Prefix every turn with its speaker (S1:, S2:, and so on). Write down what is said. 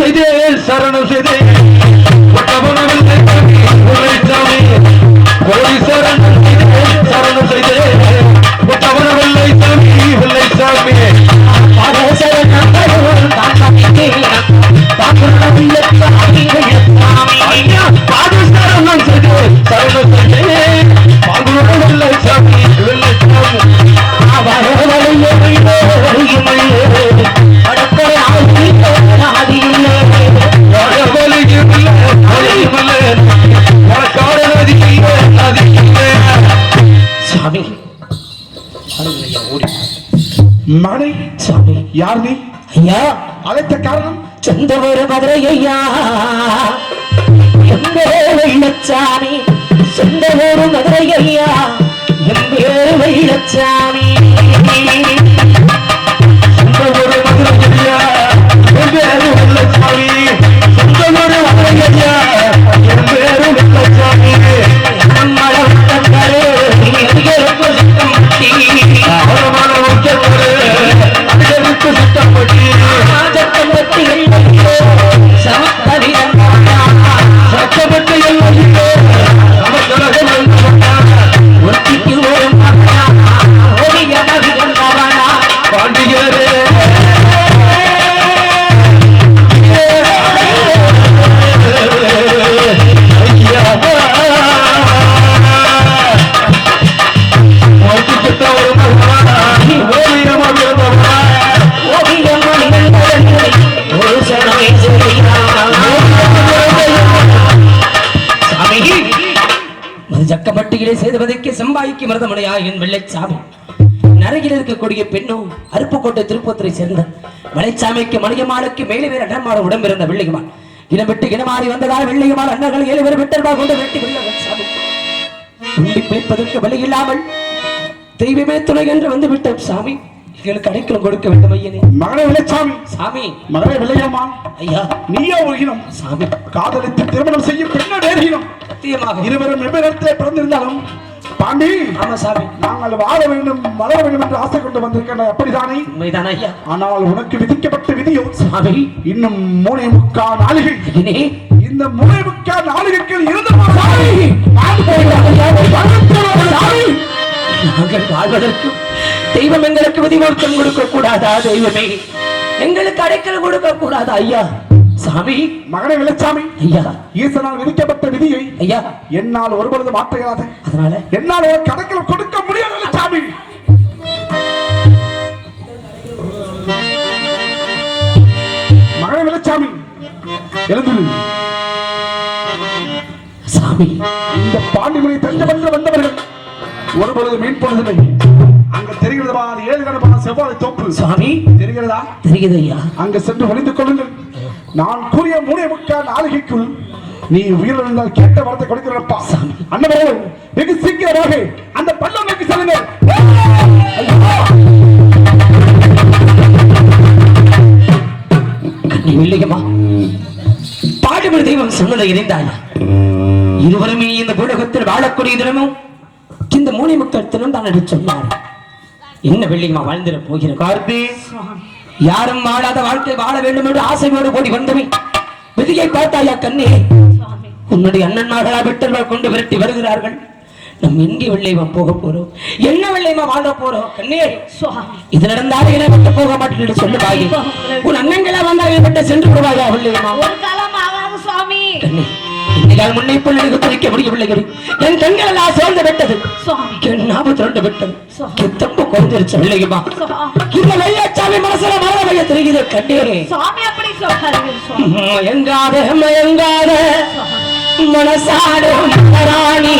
S1: செய்தே சரணம் செய்தே
S2: மகனே
S3: சாமி
S2: யார் நீ
S3: ஐயா.
S2: அழைத்த காரணம்?
S3: சொந்தவரு மதுரை ஐயா வெள்ளச்சாமி சொந்த ஊரு மதுரை ஐயா வெள்ளச்சாமி செம்பாய்க்கு மருதமனையா என் வெள்ளைச்சாமி. நரகில் இருக்கக்கூடிய பெண்ணும் அருப்புக்கோட்டை திருப்பூரை சேர்ந்த மலைச்சாமிக்கு மணியமானுக்கு மேலே வேறு அண்ணமாட உடம்பு இருந்த வெள்ளையமான் இனம் விட்டு இனமாறி வந்ததால் வெள்ளையமான் அண்ணர்கள் ஏழு பேர் விட்டல்வா கொண்டு வெட்டி உண்டி பிழைப்பதற்கு வழி இல்லாமல் தெய்வமே துணை என்று வந்து விட்ட சாமி. எங்களுக்கு அடைக்கலம் கொடுக்க வேண்டும் ஐயனே.
S2: மகனே விளைச்சாமி
S3: சாமி.
S2: மகனே விளையம்மா
S3: ஐயா.
S2: நீயா ஒழுகினம்
S3: சாமி.
S2: காதலித்து திருமணம் செய்யும் பெண்ண நேர்கினம்
S3: சத்தியமாக.
S2: இருவரும் வெவ்வேறு பிறந்திருந்தாலும் பாண்டி.
S3: ஆமா சாமி.
S2: நாங்கள் வாழ வேண்டும் வளர வேண்டும் என்று ஆசை கொண்டு வந்திருக்கின்ற அப்படித்தானே
S3: உண்மைதான் ஐயா.
S2: ஆனால் உனக்கு விதிக்கப்பட்ட விதியோ?
S3: சாமி.
S2: இன்னும் மூணே முக்கா நாளிகை. இந்த மூணே முக்கா நாளிகைக்கு இருந்து
S3: சாமி. நாங்கள் வாழ்வதற்கு தெய்வம் எங்களுக்கு விதிமுழுத்தம் கொடுக்க கூடாதா தெய்வமே? எங்களுக்கு அடைக்கல் கொடுக்க கூடாதா ஐயா? சாமி.
S2: மகனை விளைச்சாமி
S3: ஐயா.
S2: ஈசனால் விதிக்கப்பட்ட விதியை
S3: ஐயா.
S2: என்னால் ஒருபொழுது மாற்ற இயலாது
S3: அதனால?
S2: என்னால் ஒரு கணக்கில் கொடுக்க முடியாது விளைச்சாமி மகனை விளைச்சாமி எழுந்துரு.
S3: சாமி.
S2: இந்த பாண்டிமனை தஞ்சமன்று வந்தவர்கள் ஒருபொழுது மீன் போனதில்லை அங்க தெரிகிறதா? ஏழு கடமான செவ்வாழை தோப்பு.
S3: சாமி.
S2: தெரிகிறதா?
S3: தெரியுது ஐயா.
S2: அங்க சென்று ஒளிந்து கொள்ளுங்கள். நான் கூறிய மூணே முக்கால் நாளிகைக்குள் நீ உயிரிழந்தால் கேட்ட வரத்தை கொடுக்கிறப்பா அண்ணவர்களே வெகு சீக்கிரமாக அந்த பள்ளம் நோக்கி செல்லுங்கள்
S3: இல்லையம்மா. பாடுபடி தெய்வம் சொன்னதை இணைந்தாயா. இருவருமே இந்த பூலகத்தில் வாழக்கூடிய தினமும் இந்த தினம் தான் சொன்னார். என்ன வெள்ளியம்மா வாழ்ந்திட போகிற கார்த்தி யாரும் வாழாத வாழ்க்கை வாழ வேண்டும் என்று ஆசையோடு ஓடி வந்தவை விதியை பார்த்தாயா கண்ணே? உன்னுடைய அண்ணன்மார்களா விட்டல்வாள் கொண்டு விரட்டி வருகிறார்கள். நம் எங்கே வெள்ளையவன் போக போறோம்? என்ன வெள்ளையமா வாழ போறோம்? கண்ணே. இது நடந்தாலும் விட்டு போக மாட்டேன் என்று சொல்லுவாயே. உன் அண்ணங்களா வந்தா இதை விட்டு சென்று விடுவாயா வெள்ளையமா
S4: ஒரு காலம் ஆகாது சுவாமி.
S3: கண்ணே. என்னால் முன்னை எனக்கு துணிக்க முடியவில்லை என் கண்கள் எல்லாம் சோர்ந்து விட்டது. என் ரெண்டு விட்டது. என் தம்பு குறைஞ்சிருச்சு வெள்ளையமா
S4: சுவாமி.
S3: இந்த வெள்ளையாச்சாமி மனசுல மரணமைய தெரியுது கண்ணீரே.
S4: சுவாமி அப்படி சொல்லாதீங்க சுவாமி.
S3: மயங்காத மயங்காத ராணி